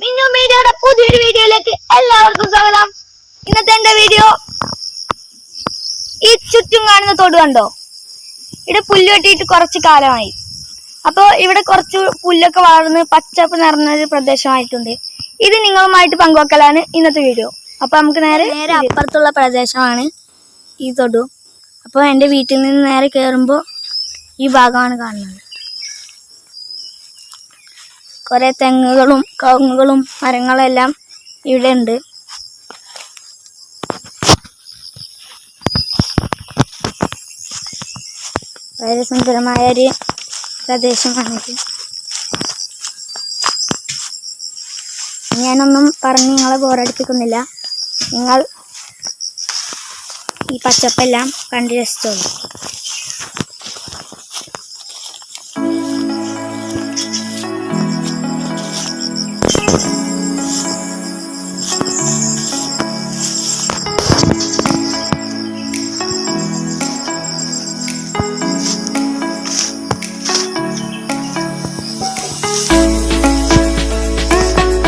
മിന്നു മീഡിയയുടെ പുതിയൊരു വീഡിയോയിലേക്ക് എല്ലാവർക്കും സ്വാഗതം. ഇന്നത്തെ എന്റെ വീഡിയോ ഈ ചുറ്റും കാണുന്ന തൊട് കണ്ടോ? ഇവിടെ പുല്ല് വെട്ടിയിട്ട് കുറച്ച് കാലമായി. അപ്പോൾ ഇവിടെ കുറച്ച് പുല്ലൊക്കെ വളർന്ന് പച്ചപ്പ് നിറഞ്ഞ ഒരു പ്രദേശമായിട്ടുണ്ട്. ഇത് നിങ്ങളുമായിട്ട് പങ്കുവെക്കലാണ് ഇന്നത്തെ വീഡിയോ. അപ്പൊ നമുക്ക് നേരെ നേരെ അപ്പുറത്തുള്ള പ്രദേശമാണ് ഈ തൊടു. അപ്പോൾ എന്റെ വീട്ടിൽ നിന്ന് നേരെ കയറുമ്പോൾ ഈ ഭാഗമാണ് കാണുന്നത്. കുറെ തെങ്ങുകളും കവുങ്ങുകളും മരങ്ങളെല്ലാം ഇവിടെ ഉണ്ട് വളരെ സുന്ദരമായ ഒരു പ്രദേശമാണിത് ഞാനൊന്നും പറഞ്ഞ് നിങ്ങളെ ബോറടിപ്പിക്കുന്നില്ല. നിങ്ങൾ ഈ പച്ചപ്പെല്ലാം കണ്ടു രസിച്ചോളൂ.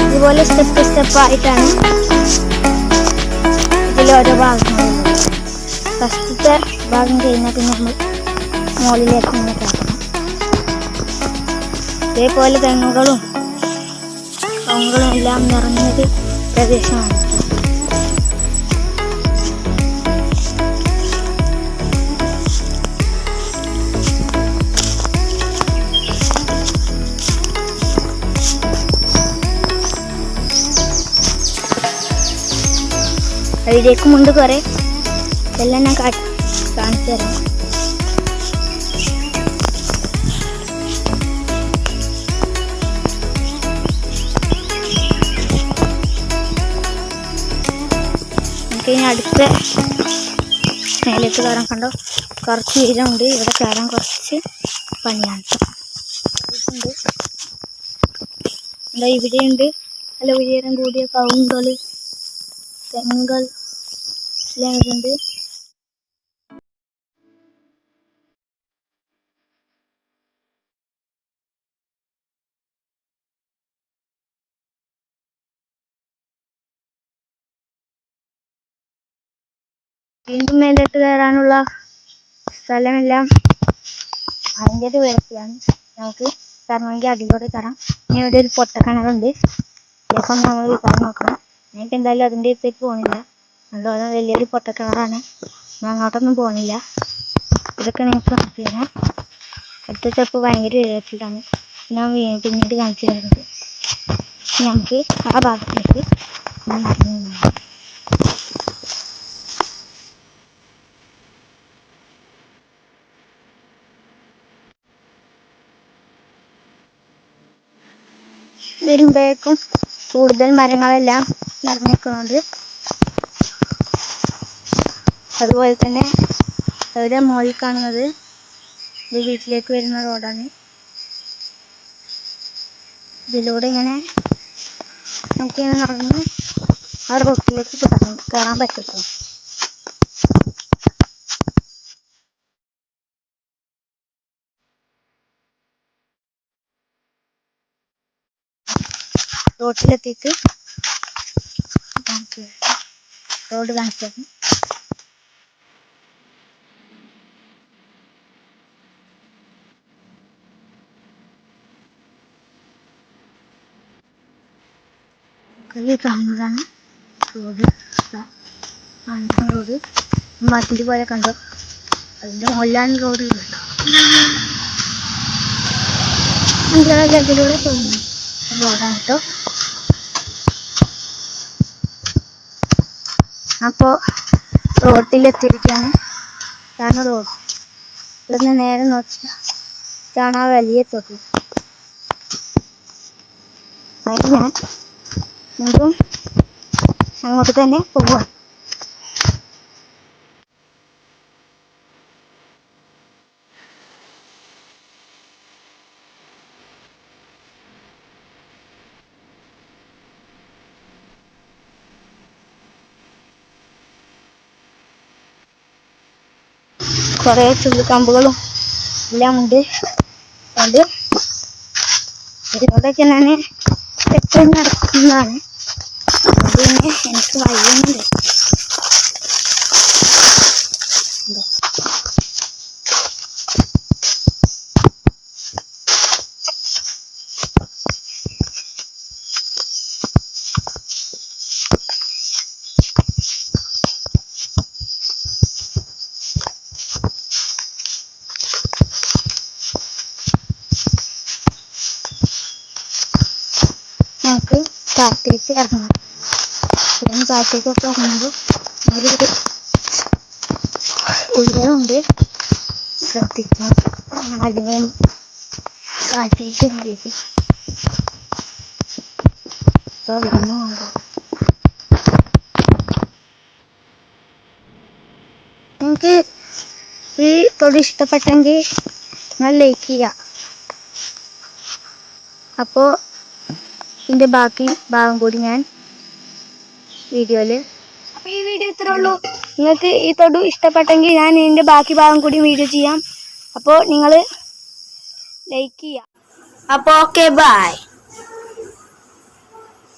ഇതുപോലെ സ്റ്റെപ്പ് സ്റ്റെപ്പായിട്ടാണ് ഓരോ ഭാഗങ്ങളുള്ളത് ഫസ്റ്റത്തെ ഭാഗം കഴിഞ്ഞാൽ പിന്നെ നമ്മൾ മുകളിലേക്ക് ഇങ്ങനെ കയറണം ഇതേപോലെ തെങ്ങുകളും കവുങ്ങുകളും എല്ലാം നിറഞ്ഞൊരു പ്രദേശമാണ്. അതിലേക്ക് മുണ്ട് കുറെ. എല്ലാം ഞാൻ കാണിച്ചു തരാം നമുക്ക് ഇനി അടുത്ത മേലേക്ക് കയറാൻ കണ്ടോ? കുറച്ച് ഉയരമുണ്ട് ഇവിടെ കയറാൻ കുറച്ച് പണിയാണ്. ഉണ്ട്. എന്താ ഇവിടെയുണ്ട്. നല്ല ഉയരം കൂടിയ കൗങ്കൾ തെങ്ങുകൾ എല്ലാം ഇവിടെയുണ്ട്. വീണ്ടും മേലോട്ട് കയറാനുള്ള സ്ഥലമെല്ലാം ഭയങ്കര ഉയരത്തിലാണ് നമുക്ക് കയറണമെങ്കിൽ അടിയിലൂടെ കയറാം. ഇനി ഇവിടെ ഒരു പൊട്ടക്കിണറുണ്ട്. ഇതിലേക്ക് നമ്മൾ വിൽക്കാൻ നോക്കണം. ഞങ്ങൾക്ക് എന്തായാലും അതിന്റെ അടുത്തേക്ക് പോകുന്നില്ല അതുപോലെ വലിയൊരു പൊട്ടക്കിണറാണ്. അങ്ങോട്ടൊന്നും പോകുന്നില്ല ഇതൊക്കെ നിങ്ങൾക്ക് കാണിച്ചു തരാം അടുത്ത സ്റ്റെപ്പ് ഭയങ്കര ഉയരത്തിലാണ്. ഞാൻ പിന്നീട് കാണിച്ചു തരുന്നത്. ഞങ്ങൾക്ക് ആ ഭാഗത്തേക്ക് വരുമ്പോഴേക്കും കൂടുതൽ മരങ്ങളെല്ലാം നിറഞ്ഞിരിക്കുന്നുണ്ട്. അതുപോലെ തന്നെ അവരെ മുകളിൽ കാണുന്നത് ഇത് വീട്ടിലേക്ക് വരുന്ന റോഡാണ്. ഇതിലൂടെ ഇങ്ങനെ നമുക്കിങ്ങനെ നടന്ന് ആ റോട്ടിലേക്ക് കയറാൻ കയറാൻ റോട്ടിലെത്തിയിട്ട് കാണിച്ചു റോഡ് തരാം. ഈ കാണുന്നതാണ് റോഡ്. കാണുന്ന റോഡ്. മതിൽ പോലെ കണ്ടോ? അതിന്റെ മുകളിലാണ് റോഡ് കേട്ടോ അതിലൂടെ പോകുന്നു റോഡാണ് കേട്ടോ. അപ്പോൾ റോട്ടിലെത്തിയിരിക്കുകയാണ്. ഇതാണ് റോഡ്. ഇവിടുന്ന് നേരെ നോക്കിയാൽ ഇതാണ് ആ വലിയ തൊട്ടി. ഞാൻ വീണ്ടും അങ്ങോട്ട് തന്നെ പോവാം കുറേ ചുള്ളിക്കമ്പുകളും എല്ലാം ഉണ്ട്. അതുകൊണ്ട് ഇതിലൂടെയൊക്കെ ഞാൻ ഒറ്റയ്ക്ക് നടക്കുന്നതാണ്. അതുകൊണ്ട് എനിക്ക് വയ്യുന്നുണ്ട് നമുക്ക് കാട്ടിലേക്ക് ഇറങ്ങാം ഇവിടുന്ന് കാട്ടിലേക്കൊക്കെ ഇറങ്ങുമ്പോൾ നല്ലൊരു ഉയരമുണ്ട്. ശ്രദ്ധിക്കണം. അതിനെ കാട്ടിലേക്ക് കയറി ഇപ്പോൾ പോകുമ്പോൾ നിങ്ങൾക്ക് ഈ തൊടി ഇഷ്ടപ്പെട്ടെങ്കിൽ നിങ്ങൾ ലൈക്ക് ചെയ്യുക അപ്പോൾ ഇതിന്റെ ബാക്കി ഭാഗം കൂടി ഞാൻ വീഡിയോയിൽ അപ്പോൾ ഈ വീഡിയോ ഇത്രേ ഉള്ളൂ. നിങ്ങൾക്ക് ഈ തൊടു ഇഷ്ടപ്പെട്ടെങ്കിൽ ഞാൻ ഇതിന്റെ ബാക്കി ഭാഗം കൂടി വീഡിയോ ചെയ്യാം. അപ്പോൾ നിങ്ങൾ ലൈക്ക് ചെയ്യുക അപ്പോൾ ഓക്കെ ബൈ